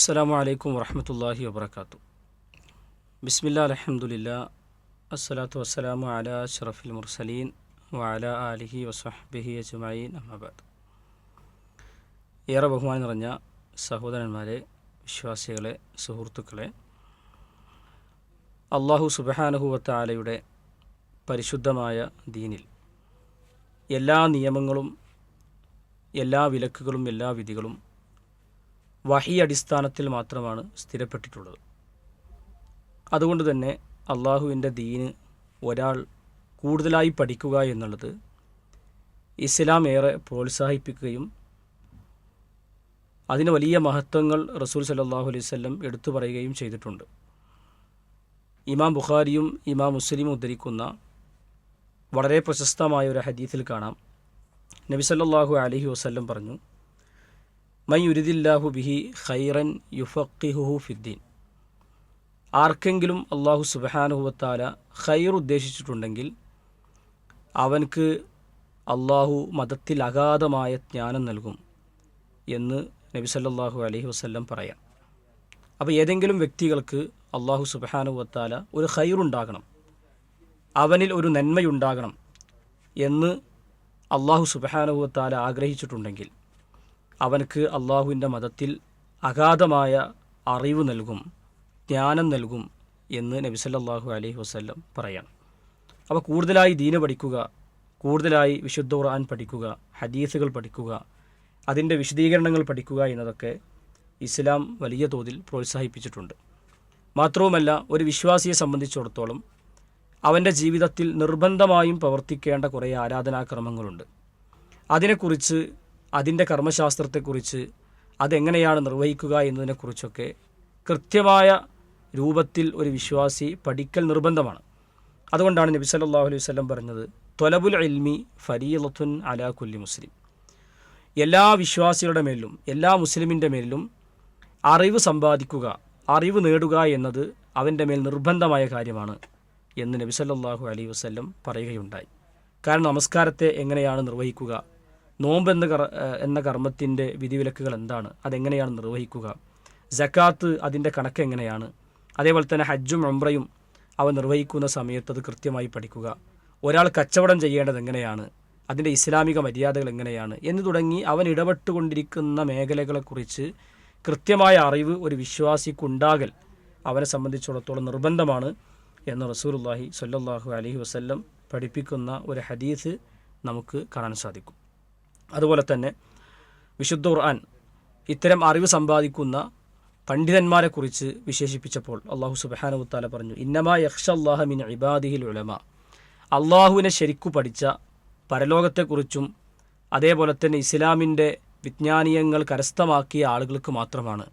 അസ്സാം വലൈക്കും വറഹമത്തല്ലാഹി വാബർക്കാത്തു ബിസ്മില്ലാ അലഹമുല്ല അസ്സലാത്തു വസ്സലാമു അല അഷ്റഫിൽ മുർസലീൻ വാല ആലിഹി വസഹബിഹി അജ്മഈൻ അഹമ്മബാദ് ഏറെ ബഹുമാനം നിറഞ്ഞ സഹോദരന്മാരെ വിശ്വാസികളെ സുഹൃത്തുക്കളെ അള്ളാഹു സുബഹാനുഹുവത്താലയുടെ പരിശുദ്ധമായ ദീനിൽ എല്ലാ നിയമങ്ങളും എല്ലാ വിലക്കുകളും എല്ലാ വിധികളും വഹി അടിസ്ഥാനത്തിൽ മാത്രമാണ് സ്ഥിരപ്പെട്ടിട്ടുള്ളത്. അതുകൊണ്ട് തന്നെ അള്ളാഹുവിന്റെ ദീന് ഒരാൾ കൂടുതലായി പഠിക്കുക എന്നുള്ളത് ഇസ്ലാം ഏറെ പ്രോത്സാഹിപ്പിക്കുകയും അതിന് വലിയ മഹത്വങ്ങൾ റസൂൽ സല്ലാഹു അലൈഹി വല്ലം എടുത്തു പറയുകയും ചെയ്തിട്ടുണ്ട്. ഇമാം ബുഖാരിയും ഇമാം മുസ്ലിമും ഉദ്ധരിക്കുന്ന വളരെ പ്രശസ്തമായ ഒരു ഹദീസിൽ കാണാം. നബി സല്ലല്ലാഹു അലൈഹി വസല്ലം പറഞ്ഞു മൈ യുരിദില്ലാഹു ബിഹി ഖൈറൻ യുഫക്കിഹുഹു ഫിദ്ദീൻ. ആർക്കെങ്കിലും അള്ളാഹു സുബഹാനുഹുവത്താല ഖൈർ ഉദ്ദേശിച്ചിട്ടുണ്ടെങ്കിൽ അവൻക്ക് അള്ളാഹു മതത്തിൽ അഗാധമായ ജ്ഞാനം നൽകും എന്ന് നബി സല്ലാഹു അലഹി വസല്ലം പറയാം. അപ്പോൾ ഏതെങ്കിലും വ്യക്തികൾക്ക് അള്ളാഹു സുബഹാനുവത്താല ഒരു ഖൈറുണ്ടാകണം അവനിൽ ഒരു നന്മയുണ്ടാകണം എന്ന് അള്ളാഹു സുബഹാനുവത്താല ആഗ്രഹിച്ചിട്ടുണ്ടെങ്കിൽ അവനക്ക് അള്ളാഹുവിന്റെ മതത്തിൽ അഗാധമായ അറിവ് നൽകും ജ്ഞാനം നൽകും എന്ന് നബി സല്ലല്ലാഹു അലൈഹി വസ്ല്ലം പറയാം. അപ്പോൾ കൂടുതലായി ദീന് പഠിക്കുക കൂടുതലായി വിശുദ്ധ ഖുർആൻ പഠിക്കുക ഹദീസുകൾ പഠിക്കുക അതിന്റെ വിശദീകരണങ്ങൾ പഠിക്കുക എന്നതൊക്കെ ഇസ്ലാം വലിയ തോതിൽ പ്രോത്സാഹിപ്പിച്ചിട്ടുണ്ട്. മാത്രവുമല്ല ഒരു വിശ്വാസിയെ സംബന്ധിച്ചിടത്തോളം അവന്റെ ജീവിതത്തിൽ നിർബന്ധമായും പ്രവർത്തിക്കേണ്ട കുറേ ആരാധനാക്രമങ്ങളുണ്ട്. അതിനെക്കുറിച്ച് അതിന്റെ കർമ്മശാസ്ത്രത്തെക്കുറിച്ച് അതെങ്ങനെയാണ് നിർവഹിക്കുക എന്നതിനെക്കുറിച്ചൊക്കെ കൃത്യമായ രൂപത്തിൽ ഒരു വിശ്വാസി പഠിക്കൽ നിർബന്ധമാണ്. അതുകൊണ്ടാണ് നബി സല്ലല്ലാഹു അലൈഹി വല്ലം പറഞ്ഞത് തൊലബുൽ ഇൽമി ഫരീലത്തുൻ അലാ കുല്ലി മുസ്ലിം. എല്ലാ വിശ്വാസികളുടെ മേലിലും എല്ലാ മുസ്ലിമിന്റെ മേലിലും അറിവ് സമ്പാദിക്കുക അറിവ് നേടുക എന്നത് അവന്റെ മേൽ നിർബന്ധമായ കാര്യമാണ് എന്ന് നബി സല്ലല്ലാഹു അലൈഹി വസ്ല്ലം പറയുകയുണ്ടായി. കാരണം നമസ്കാരത്തെ എങ്ങനെയാണ് നിർവഹിക്കുക? നോമ്പ് എന്ന കർ എന്ന കർമ്മത്തിന്റെ വിധിവിലക്കുകൾ എന്താണ്? അതെങ്ങനെയാണ് നിർവഹിക്കുക? ജക്കാത്ത് അതിന്റെ കണക്ക് എങ്ങനെയാണ്? അതേപോലെ തന്നെ ഹജ്ജും ഉംറയും അവ നിർവഹിക്കുന്ന സമയത്ത് അത് കൃത്യമായി പഠിക്കുക. ഒരാൾ കച്ചവടം ചെയ്യേണ്ടത് എങ്ങനെയാണ്? അതിന്റെ ഇസ്ലാമിക മര്യാദകൾ എങ്ങനെയാണ്? എന്ന് തുടങ്ങി അവൻ ഇടപെട്ടുകൊണ്ടിരിക്കുന്ന മേഖലകളെക്കുറിച്ച് കൃത്യമായ അറിവ് ഒരു വിശ്വാസിക്കുണ്ടാകൽ അവനെ സംബന്ധിച്ചിടത്തോളം നിർബന്ധമാണ് എന്ന് റസൂലുള്ളാഹി സല്ലാഹു അലഹി വസ്ല്ലം പഠിപ്പിക്കുന്ന ഒരു ഹദീസ് നമുക്ക് കാണാൻ സാധിക്കും. അതുപോലെ തന്നെ വിശുദ്ധ ഖുർആൻ ഇത്തരം അറിവ് സമ്പാദിക്കുന്ന പണ്ഡിതന്മാരെക്കുറിച്ച് വിശേഷിപ്പിച്ചപ്പോൾ അള്ളാഹു സുബാനുത്താല പറഞ്ഞു ഇന്നമാ അള്ളാഹ മിൻ ഇബാദിഹിൽ ഉലമ. അള്ളാഹുവിനെ ശരിക്കു പഠിച്ച പരലോകത്തെക്കുറിച്ചും അതേപോലെ തന്നെ ഇസ്ലാമിന്റെ വിജ്ഞാനീയങ്ങൾ കരസ്ഥമാക്കിയ ആളുകൾക്ക് മാത്രമാണ്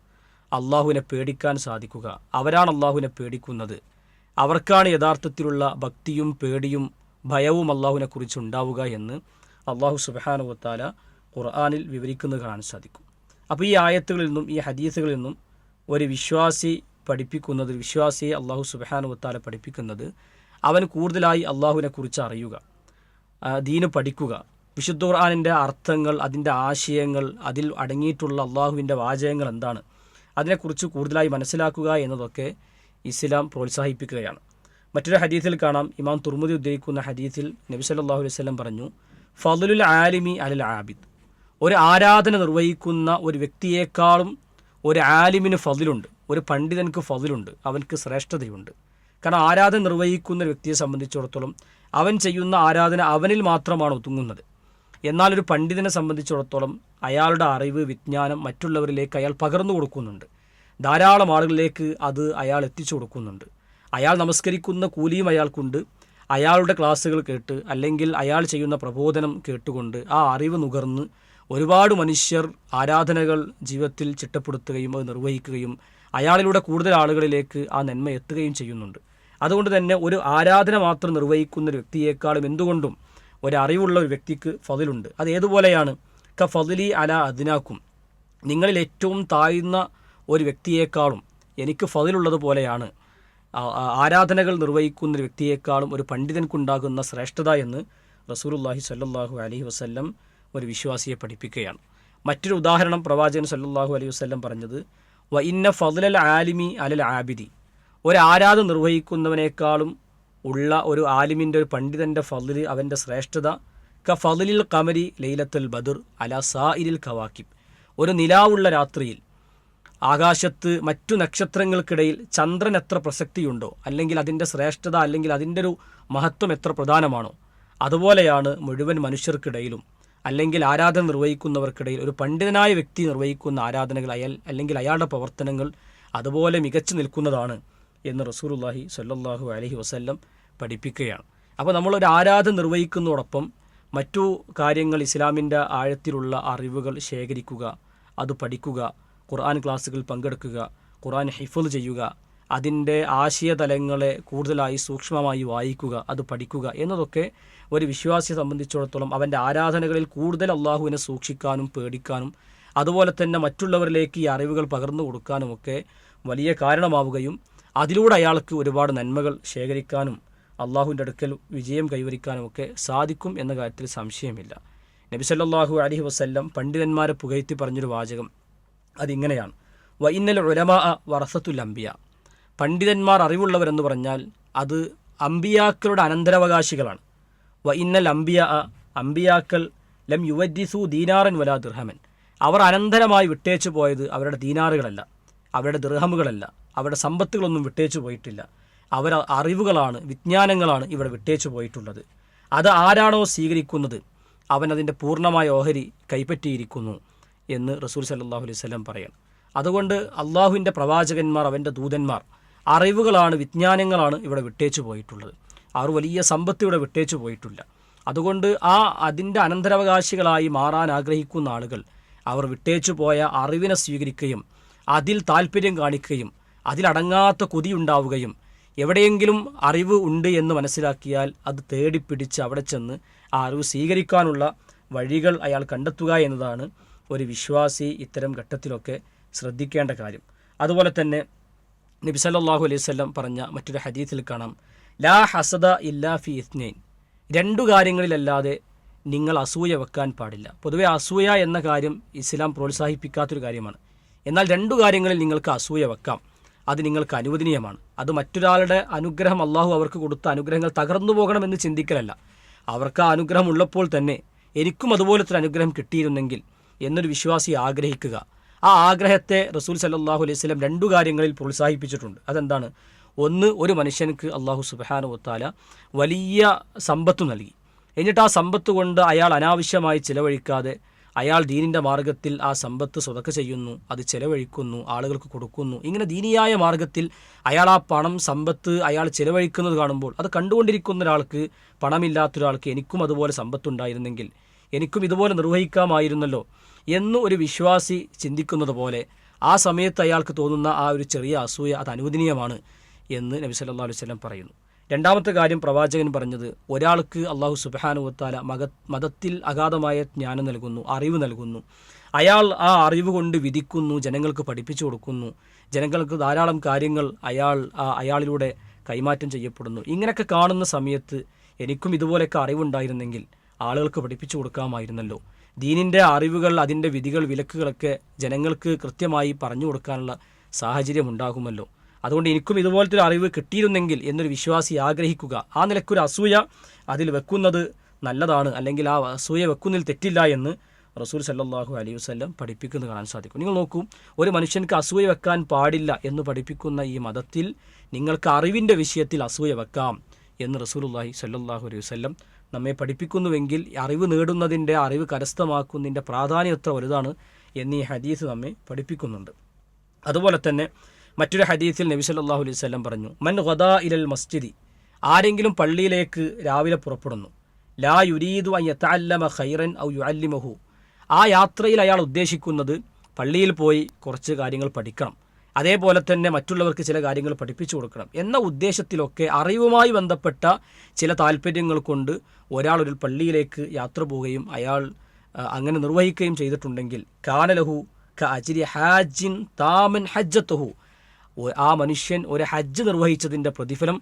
അള്ളാഹുവിനെ പേടിക്കാൻ സാധിക്കുക. അവരാണ് അള്ളാഹുവിനെ പേടിക്കുന്നത്. അവർക്കാണ് യഥാർത്ഥത്തിലുള്ള ഭക്തിയും പേടിയും ഭയവും അള്ളാഹുവിനെക്കുറിച്ച് ഉണ്ടാവുക എന്ന് അള്ളാഹു സുബാനുവത്താല ഖുർആാനിൽ വിവരിക്കുന്നത് കാണാൻ സാധിക്കും. അപ്പോൾ ഈ ആയത്തുകളിൽ നിന്നും ഈ ഹദീസുകളിൽ നിന്നും ഒരു വിശ്വാസി പഠിപ്പിക്കുന്നത് വിശ്വാസിയെ അള്ളാഹു സുബാനുവത്താല പഠിപ്പിക്കുന്നത് അവൻ കൂടുതലായി അള്ളാഹുവിനെക്കുറിച്ച് അറിയുക ദീന് പഠിക്കുക. വിശുദ്ധ ഖുർആാനിന്റെ അർത്ഥങ്ങൾ അതിന്റെ ആശയങ്ങൾ അതിൽ അടങ്ങിയിട്ടുള്ള അള്ളാഹുവിന്റെ വാചകങ്ങൾ എന്താണ് അതിനെക്കുറിച്ച് കൂടുതലായി മനസ്സിലാക്കുക എന്നതൊക്കെ ഇസ്ലാം പ്രോത്സാഹിപ്പിക്കുകയാണ്. മറ്റൊരു ഹദീസിൽ കാണാം. ഇമാം തുർമുദി ഉദ്ധരിക്കുന്ന ഹദീസിൽ നബി സല്ലല്ലാഹു അലൈഹി വസല്ലം പറഞ്ഞു ഫضലുൽ ആലിമി അലൽ ആബിദ്. ഒരു ആരാധന നിർവഹിക്കുന്ന ഒരു വ്യക്തിയേക്കാളും ഒരു ആലിമിന് ഫതിലുണ്ട്. ഒരു പണ്ഡിതനക്ക് ഫതിലുണ്ട്. അവനക്ക് ശ്രേഷ്ഠതയുണ്ട്. കാരണം ആരാധന നിർവഹിക്കുന്ന വ്യക്തിയെ സംബന്ധിച്ചിടത്തോളം അവൻ ചെയ്യുന്ന ആരാധന അവനിൽ മാത്രമാണ് ഒതുങ്ങുന്നത്. എന്നാൽ ഒരു പണ്ഡിതനെ സംബന്ധിച്ചിടത്തോളം അയാളുടെ അറിവ് വിജ്ഞാനം മറ്റുള്ളവരിലേക്ക് അയാൾ പകർന്നു കൊടുക്കുന്നുണ്ട്. ധാരാളം ആളുകളിലേക്ക് അത് അയാൾ എത്തിച്ചു കൊടുക്കുന്നുണ്ട്. അയാൾ നമസ്കരിക്കുന്ന കൂലിയും അയാൾക്കുണ്ട്. അയാളുടെ ക്ലാസ്സുകൾ കേട്ട് അല്ലെങ്കിൽ അയാൾ ചെയ്യുന്ന പ്രബോധനം കേട്ടുകൊണ്ട് ആ അറിവ് നുകർന്ന് ഒരുപാട് മനുഷ്യർ ആരാധനകൾ ജീവിതത്തിൽ ചിട്ടപ്പെടുത്തുകയും അത് നിർവഹിക്കുകയും അയാളിലൂടെ കൂടുതൽ ആളുകളിലേക്ക് ആ നന്മ എത്തുകയും ചെയ്യുന്നുണ്ട്. അതുകൊണ്ട് തന്നെ ഒരു ആരാധന മാത്രം നിർവഹിക്കുന്ന ഒരു വ്യക്തിയേക്കാളും എന്തുകൊണ്ടും ഒരറിവുള്ള ഒരു വ്യക്തിക്ക് ഫതിലുണ്ട്. അത് ഏതുപോലെയാണ്? ക ഫതിലി അല അതിനാക്കും നിങ്ങളിൽ ഏറ്റവും താഴ്ന്ന ഒരു വ്യക്തിയേക്കാളും എനിക്ക് ഫതിലുള്ളതുപോലെയാണ് ആരാധനകൾ നിർവഹിക്കുന്ന വ്യക്തിയേക്കാളും ഒരു പണ്ഡിതൻക്കുണ്ടാകുന്ന ശ്രേഷ്ഠത എന്ന് റസൂലുല്ലാഹി സല്ലാഹു അലഹി വസ്ല്ലം ഒരു വിശ്വാസിയെ പഠിപ്പിക്കുകയാണ്. മറ്റൊരു ഉദാഹരണം പ്രവാചകൻ സല്ലാഹു അലൈഹി വസ്ല്ലം പറഞ്ഞത് വ ഇന്ന ഫതുലൽ ആലിമി അലൽ ആബിദി. ഒരു ആരാധന നിർവഹിക്കുന്നവനേക്കാളും ഉള്ള ഒരു ആലിമിന്റെ ഒരു പണ്ഡിതന്റെ ഫതിൽ അവന്റെ ശ്രേഷ്ഠത ക ഫതിലിൽ കമരി ലൈലത്തുൽ ബദുർ അല സായിരിൽ കവാക്കിബ്. ഒരു നിലാവുള്ള രാത്രിയിൽ ആകാശത്ത് മറ്റു നക്ഷത്രങ്ങൾക്കിടയിൽ ചന്ദ്രൻ എത്ര പ്രസക്തിയുണ്ടോ അല്ലെങ്കിൽ അതിന്റെ ശ്രേഷ്ഠത അല്ലെങ്കിൽ അതിന്റെ ഒരു മഹത്വം എത്ര പ്രധാനമാണോ അതുപോലെയാണ് മുഴുവൻ മനുഷ്യർക്കിടയിലും. അല്ലെങ്കിൽ ആരാധന നിർവഹിക്കുന്നവർക്കിടയിൽ ഒരു പണ്ഡിതനായ വ്യക്തി നിർവഹിക്കുന്ന ആരാധനകൾ അയാൾ അല്ലെങ്കിൽ അയാളുടെ പ്രവർത്തനങ്ങൾ അതുപോലെ മികച്ചു നിൽക്കുന്നതാണ് എന്ന് റസൂലുള്ളാഹി സല്ലാഹു അലഹി വസ്ല്ലം പഠിപ്പിക്കുകയാണ്. അപ്പോൾ നമ്മളൊരു ആരാധന നിർവഹിക്കുന്നതോടൊപ്പം മറ്റു കാര്യങ്ങൾ ഇസ്ലാമിന്റെ ആഴത്തിലുള്ള അറിവുകൾ ശേഖരിക്കുക അത് പഠിക്കുക ഖുർആൻ ക്ലാസ്സുകൾ പങ്കെടുക്കുക ഖുർആൻ ഹിഫുൽ ചെയ്യുക അതിന്റെ ആശയതലങ്ങളെ കൂടുതലായി സൂക്ഷ്മമായി വായിക്കുക അത് പഠിക്കുക എന്നതൊക്കെ ഒരു വിശ്വാസിയെ സംബന്ധിച്ചിടത്തോളം അവന്റെ ആരാധനകളിൽ കൂടുതൽ അള്ളാഹുവിനെ സൂക്ഷിക്കാനും പേടിക്കാനും അതുപോലെ തന്നെ മറ്റുള്ളവരിലേക്ക് ഈ അറിവുകൾ പകർന്നു കൊടുക്കാനുമൊക്കെ വലിയ കാരണമാവുകയും അതിലൂടെ അയാൾക്ക് ഒരുപാട് നന്മകൾ ശേഖരിക്കാനും അള്ളാഹുവിന്റെ അടുക്കൽ വിജയം കൈവരിക്കാനുമൊക്കെ സാധിക്കും എന്ന കാര്യത്തിൽ സംശയമില്ല. നബി അലഹി അലൈഹി വസല്ലം പണ്ഡിതന്മാരെ പുകഴ്ത്തി പറഞ്ഞൊരു വാചകം അതിങ്ങനെയാണ്. വ ഇന്നൽ ഉലമാ വറസത്തുൽ അമ്പിയ പണ്ഡിതന്മാർ അറിവുള്ളവരെന്ന് പറഞ്ഞാൽ അത് അമ്പിയാക്കളുടെ അനന്തരവകാശികളാണ്. വ ഇന്നൽ അംബിയ അമ്പിയാക്കൾ ലം യുവദ്ദിസു ദീനാറൻ വലാ ദിർഹമൻ. അവർ അനന്തരമായി വിട്ടേച്ചു പോയത് അവരുടെ ദീനാറുകളല്ല അവരുടെ ദൃഹമുകളല്ല അവരുടെ സമ്പത്തുകളൊന്നും വിട്ടേച്ചു പോയിട്ടില്ല. അവർ അറിവുകളാണ് വിജ്ഞാനങ്ങളാണ് ഇവിടെ വിട്ടേച്ചു പോയിട്ടുള്ളത്. അത് ആരാണോ സ്വീകരിക്കുന്നത്? അവൻ അതിന്റെ പൂർണമായ ഓഹരി കൈപ്പറ്റിയിരിക്കുന്നു. എന്ന് റസൂൽ സല്ലാഹു അലൈഹി സ്വലം പറയണം. അതുകൊണ്ട് അള്ളാഹുവിന്റെ പ്രവാചകന്മാർ അവന്റെ ദൂതന്മാർ അറിവുകളാണ് വിജ്ഞാനങ്ങളാണ് ഇവിടെ വിട്ടേച്ചു പോയിട്ടുള്ളത്. അവർ വലിയ സമ്പത്ത് ഇവിടെ വിട്ടേച്ചു പോയിട്ടില്ല. അതുകൊണ്ട് ആ അതിന്റെ അനന്തരാവകാശികളായി മാറാൻ ആഗ്രഹിക്കുന്ന ആളുകൾ അവർ വിട്ടേച്ചു പോയ അറിവിനെ സ്വീകരിക്കുകയും അതിൽ താല്പര്യം കാണിക്കുകയും അതിലടങ്ങാത്ത കൊതിയുണ്ടാവുകയും എവിടെയെങ്കിലും അറിവ് ഉണ്ട് എന്ന് മനസ്സിലാക്കിയാൽ അത് തേടിപ്പിടിച്ച് അവിടെ ചെന്ന് ആ അറിവ് സ്വീകരിക്കാനുള്ള വഴികൾ അയാൾ കണ്ടെത്തുക എന്നതാണ് ഒരു വിശ്വാസി ഇത്തരം ഘട്ടത്തിലൊക്കെ ശ്രദ്ധിക്കേണ്ട കാര്യം. അതുപോലെ തന്നെ നബി സല്ലാഹു അലൈഹി സ്വല്ലം പറഞ്ഞ മറ്റൊരു ഹദീത്തിൽ കാണാം. ലാ ഹസദ ഇല്ലാ ഫി ഇത്നൈൻ രണ്ടു കാര്യങ്ങളിലല്ലാതെ നിങ്ങൾ അസൂയ വെക്കാൻ പാടില്ല. പൊതുവെ അസൂയ എന്ന കാര്യം ഇസ്ലാം പ്രോത്സാഹിപ്പിക്കാത്തൊരു കാര്യമാണ്. എന്നാൽ രണ്ടു കാര്യങ്ങളിൽ നിങ്ങൾക്ക് അസൂയ വെക്കാം. അത് നിങ്ങൾക്ക് അനുവദനീയമാണ്. അത് മറ്റൊരാളുടെ അനുഗ്രഹം അള്ളാഹു അവർക്ക് കൊടുത്ത അനുഗ്രഹങ്ങൾ തകർന്നു പോകണമെന്ന് ചിന്തിക്കലല്ല. അവർക്ക് ആ അനുഗ്രഹം ഉള്ളപ്പോൾ തന്നെ എനിക്കും അതുപോലത്തെ അനുഗ്രഹം കിട്ടിയിരുന്നെങ്കിൽ എന്നൊരു വിശ്വാസി ആഗ്രഹിക്കുക. ആ ആഗ്രഹത്തെ റസൂൽ സല്ലാഹു അലൈഹി സ്വലം രണ്ടു കാര്യങ്ങളിൽ പ്രോത്സാഹിപ്പിച്ചിട്ടുണ്ട്. അതെന്താണ്? ഒന്ന് ഒരു മനുഷ്യനക്ക് അള്ളാഹു സുബാന ഒത്താല വലിയ സമ്പത്ത് നൽകി. എന്നിട്ട് ആ സമ്പത്ത് കൊണ്ട് അയാൾ അനാവശ്യമായി ചിലവഴിക്കാതെ അയാൾ ദീനിന്റെ മാർഗത്തിൽ ആ സമ്പത്ത് സ്വതക്ക ചെയ്യുന്നു അത് ചിലവഴിക്കുന്നു ആളുകൾക്ക് കൊടുക്കുന്നു. ഇങ്ങനെ ദീനിയായ മാർഗത്തിൽ അയാൾ ആ പണം സമ്പത്ത് അയാൾ ചിലവഴിക്കുന്നത് കാണുമ്പോൾ അത് കണ്ടുകൊണ്ടിരിക്കുന്ന ഒരാൾക്ക് പണമില്ലാത്തൊരാൾക്ക് എനിക്കും അതുപോലെ സമ്പത്തുണ്ടായിരുന്നെങ്കിൽ എനിക്കും ഇതുപോലെ നിർവഹിക്കാമായിരുന്നല്ലോ എന്ന് ഒരു വിശ്വാസി ചിന്തിക്കുന്നത് പോലെ ആ സമയത്ത് അയാൾക്ക് തോന്നുന്ന ആ ഒരു ചെറിയ അസൂയ അത് അനുവദനീയമാണ് എന്ന് നബി സല്ലാ അലൈഹി സ്വലം പറയുന്നു. രണ്ടാമത്തെ കാര്യം പ്രവാചകൻ പറഞ്ഞത് ഒരാൾക്ക് അള്ളാഹു സുബാനുവത്താല മക മതത്തിൽ അഗാധമായ ജ്ഞാനം നൽകുന്നു അറിവ് നൽകുന്നു. അയാൾ ആ അറിവ് കൊണ്ട് വിധിക്കുന്നു ജനങ്ങൾക്ക് പഠിപ്പിച്ചു കൊടുക്കുന്നു. ജനങ്ങൾക്ക് ധാരാളം കാര്യങ്ങൾ അയാൾ ആ അയാളിലൂടെ കൈമാറ്റം ചെയ്യപ്പെടുന്നു. ഇങ്ങനെയൊക്കെ കാണുന്ന സമയത്ത് എനിക്കും ഇതുപോലെയൊക്കെ അറിവുണ്ടായിരുന്നെങ്കിൽ ആളുകൾക്ക് പഠിപ്പിച്ചു കൊടുക്കാമായിരുന്നല്ലോ. ദീനിന്റെ അറിവുകൾ അതിന്റെ വിധികൾ വിലക്കുകളൊക്കെ ജനങ്ങൾക്ക് കൃത്യമായി പറഞ്ഞു കൊടുക്കാനുള്ള സാഹചര്യം ഉണ്ടാകുമല്ലോ അതുകൊണ്ട് എനിക്കും ഇതുപോലത്തെ ഒരു അറിവ് കിട്ടിയിരുന്നെങ്കിൽ എന്നൊരു വിശ്വാസി ആഗ്രഹിക്കുക. ആ നിലക്കൊരു അസൂയ അതിൽ വെക്കുന്നത് നല്ലതാണ്. അല്ലെങ്കിൽ ആ അസൂയ വെക്കുന്നതിൽ തെറ്റില്ല എന്ന് റസൂൽ സല്ലാഹു അലൈഹി വസ്ലം പഠിപ്പിക്കുന്നത് കാണാൻ സാധിക്കും. നിങ്ങൾ നോക്കൂ ഒരു മനുഷ്യൻക്ക് അസൂയ വെക്കാൻ പാടില്ല എന്ന് പഠിപ്പിക്കുന്ന ഈ മതത്തിൽ നിങ്ങൾക്ക് അറിവിന്റെ വിഷയത്തിൽ അസൂയ വെക്കാം എന്ന് റസൂലുല്ലാഹി സല്ലാഹു അലൈഹി വസ്ലം നമ്മെ പഠിപ്പിക്കുന്നുവെങ്കിൽ അറിവ് നേടുന്നതിന്റെ അറിവ് കരസ്ഥമാക്കുന്നതിന്റെ പ്രാധാന്യം എത്ര വലുതാണ് എന്നീ ഹദീസ് നമ്മെ പഠിപ്പിക്കുന്നുണ്ട്. അതുപോലെ തന്നെ മറ്റൊരു ഹദീസിൽ നബി സല്ലല്ലാഹു അലൈഹി വസല്ലം പറഞ്ഞു മൻ ഗദാ ഇലൽ മസ്ജിദി ആരെങ്കിലും പള്ളിയിലേക്ക് രാവിലെ പുറപ്പെടുന്നു. ലാ യുരീദു ഖൈറൻ ഔ യുഅല്ലിമഹു ആ യാത്രയിൽ അയാൾ ഉദ്ദേശിക്കുന്നത് പള്ളിയിൽ പോയി കുറച്ച് കാര്യങ്ങൾ പഠിക്കണം. അതേപോലെ തന്നെ മറ്റുള്ളവർക്ക് ചില കാര്യങ്ങൾ പഠിപ്പിച്ചു കൊടുക്കണം എന്ന ഉദ്ദേശത്തിലൊക്കെ അറിവുമായി ബന്ധപ്പെട്ട ചില താല്പര്യങ്ങൾ കൊണ്ട് ഒരാൾ ഒരു പള്ളിയിലേക്ക് യാത്ര പോവുകയും അയാൾ അങ്ങനെ നിർവഹിക്കുകയും ചെയ്തിട്ടുണ്ടെങ്കിൽ കാനലഹു ക അജിരി ഹാജിൻ താമൻ ഹജ്ജത്തഹു. ആ മനുഷ്യൻ ഒരു ഹജ്ജ് നിർവഹിച്ചതിന്റെ പ്രതിഫലം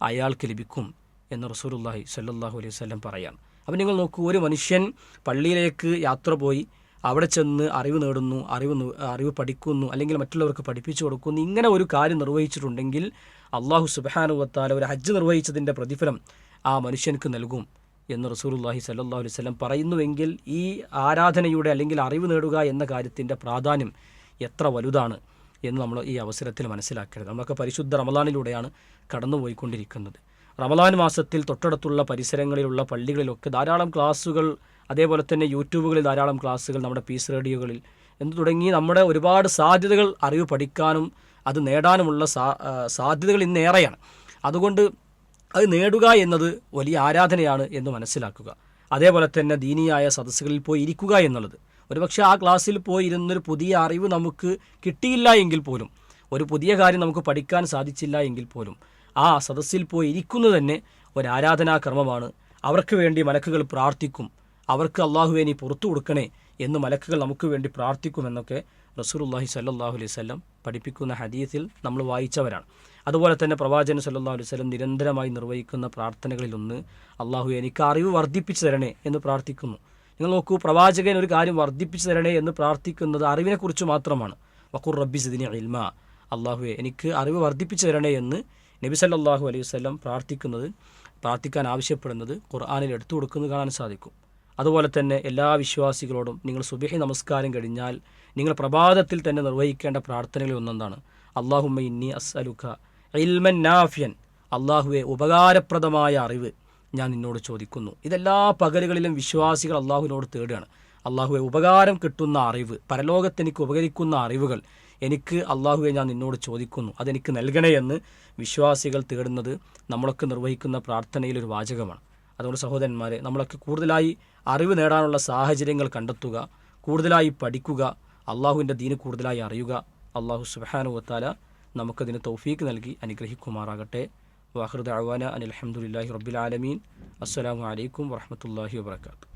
അയാൾക്ക് ലഭിക്കും എന്ന് റസൂലുല്ലാഹി സല്ലാഹു അലൈഹി വല്ലം പറയാണ് അപ്പം നിങ്ങൾ നോക്കൂ ഒരു മനുഷ്യൻ പള്ളിയിലേക്ക് യാത്ര പോയി അവിടെ ചെന്ന് അറിവ് നേടുന്നു അറിവ് അറിവ് പഠിക്കുന്നു അല്ലെങ്കിൽ മറ്റുള്ളവർക്ക് പഠിപ്പിച്ചു കൊടുക്കുന്നു. ഇങ്ങനെ ഒരു കാര്യം നിർവഹിച്ചിട്ടുണ്ടെങ്കിൽ അള്ളാഹു സുബാനുവത്താല ഒരു ഹജ്ജ് നിർവഹിച്ചതിന്റെ പ്രതിഫലം ആ മനുഷ്യനക്ക് നൽകും എന്ന് റസൂലുള്ളാഹി സല്ലാ അലൈഹി വസല്ലം പറയുന്നുവെങ്കിൽ ഈ ആരാധനയുടെ അല്ലെങ്കിൽ അറിവ് നേടുക എന്ന കാര്യത്തിന്റെ പ്രാധാന്യം എത്ര വലുതാണ് എന്ന് നമ്മൾ ഈ അവസരത്തിൽ മനസ്സിലാക്കരുത് നമ്മളൊക്കെ പരിശുദ്ധ റമദാനിലൂടെയാണ് കടന്നുപോയിക്കൊണ്ടിരിക്കുന്നത്. റമദാൻ മാസത്തിൽ തൊട്ടടുത്തുള്ള പരിസരങ്ങളിലുള്ള പള്ളികളിലൊക്കെ ധാരാളം ക്ലാസ്സുകൾ അതേപോലെ തന്നെ യൂട്യൂബുകളിൽ ധാരാളം ക്ലാസ്സുകൾ നമ്മുടെ പീസ് റേഡിയോകളിൽ. എന്ന് തുടങ്ങി നമ്മുടെ ഒരുപാട് സാധ്യതകൾ അറിവ് പഠിക്കാനും അത് നേടാനുമുള്ള സാധ്യതകൾ ഇന്നേറെയാണ് അതുകൊണ്ട് അത് നേടുക എന്നത് വലിയ ആരാധനയാണ് എന്ന് മനസ്സിലാക്കുക. അതേപോലെ തന്നെ ദീനിയായ സദസ്സുകളിൽ പോയി ഇരിക്കുക എന്നുള്ളത്. ഒരുപക്ഷെ ആ ക്ലാസ്സിൽ പോയി ഇരുന്നൊരു പുതിയ അറിവ് നമുക്ക് കിട്ടിയില്ല എങ്കിൽ പോലും ഒരു പുതിയ കാര്യം നമുക്ക് പഠിക്കാൻ സാധിച്ചില്ല എങ്കിൽ പോലും ആ സദസ്സിൽ പോയി ഇരിക്കുന്നത് തന്നെ ഒരു ആരാധനാക്രമമാണ് അവർക്ക് വേണ്ടി മലക്കുകൾ പ്രാർത്ഥിക്കും അവർക്ക് അള്ളാഹുവെ നീ പുറത്തു കൊടുക്കണേ എന്ന് മലക്കുകൾ നമുക്ക് വേണ്ടി പ്രാർത്ഥിക്കുമെന്നൊക്കെ റസൂലുള്ളാഹി സല്ലാഹു അലൈഹി വസല്ലം പഠിപ്പിക്കുന്ന ഹദീസിൽ നമ്മൾ വായിച്ചവരാണ്. അതുപോലെ തന്നെ പ്രവാചകൻ സല്ലാ അലൈഹി സ്വലം നിരന്തരമായി നിർവഹിക്കുന്ന പ്രാർത്ഥനകളിലൊന്ന് അള്ളാഹു എനിക്ക് അറിവ് വർദ്ധിപ്പിച്ചു തരണേ എന്ന് പ്രാർത്ഥിക്കുന്നു. നിങ്ങൾ നോക്കൂ പ്രവാചകൻ ഒരു കാര്യം വർദ്ധിപ്പിച്ചു തരണേ എന്ന് പ്രാർത്ഥിക്കുന്നത് അറിവിനെക്കുറിച്ച് മാത്രമാണ്. വക്കൂർ റബ്ബി സിദിനി ഇൽമ. അള്ളാഹുവെ എനിക്ക് അറിവ് വർദ്ധിപ്പിച്ചു തരണേ എന്ന് നബി സല്ലാഹു അലൈഹി വസല്ലം പ്രാർത്ഥിക്കുന്നത് പ്രാർത്ഥിക്കാൻ ആവശ്യപ്പെടുന്നത് ഖുർആാനിൽ എടുത്തു കൊടുക്കുന്നത് കാണാൻ സാധിക്കും. അതുപോലെ തന്നെ എല്ലാ വിശ്വാസികളോടും നിങ്ങൾ സുബഹി നമസ്കാരം കഴിഞ്ഞാൽ നിങ്ങൾ പ്രഭാതത്തിൽ തന്നെ നിർവഹിക്കേണ്ട പ്രാർത്ഥനകളിൽ ഒന്നെന്താണ്? അള്ളാഹുമ്മ ഇന്നി അസ്അലുഖ ഇൽമൻ നാഫ്യൻ. അള്ളാഹുവെ ഉപകാരപ്രദമായ അറിവ് ഞാൻ നിന്നോട് ചോദിക്കുന്നു. ഇതെല്ലാ പകലുകളിലും വിശ്വാസികൾ അള്ളാഹുവിനോട് തേടുകയാണ്. അള്ളാഹുവെ ഉപകാരം കിട്ടുന്ന അറിവ് പരലോകത്തെനിക്ക് ഉപകരിക്കുന്ന അറിവുകൾ എനിക്ക് അള്ളാഹുവെ ഞാൻ നിന്നോട് ചോദിക്കുന്നു. അതെനിക്ക് നൽകണേ എന്ന് വിശ്വാസികൾ തേടുന്നത് നമ്മളൊക്കെ നിർവഹിക്കുന്ന പ്രാർത്ഥനയിലൊരു വാചകമാണ്. അതുകൊണ്ട് സഹോദരന്മാരെ നമ്മളൊക്കെ കൂടുതലായി അറിവ് നേടാനുള്ള സാഹചര്യങ്ങൾ കണ്ടെത്തുക കൂടുതലായി പഠിക്കുക അള്ളാഹുവിന്റെ ദീന് കൂടുതലായി അറിയുക. അള്ളാഹു സുബാനുവത്താല നമുക്കതിന് തൗഫീക്ക് നൽകി അനുഗ്രഹിക്കുമാറാകട്ടെ. വാഹൃദ് അവാന അനിൽ അഹമ്മദില്ലാഹി റബ്ബിൽ ആലമീൻ. അസ്സലാമു അലൈക്കും വറഹമത്തല്ലാഹി വാത്തു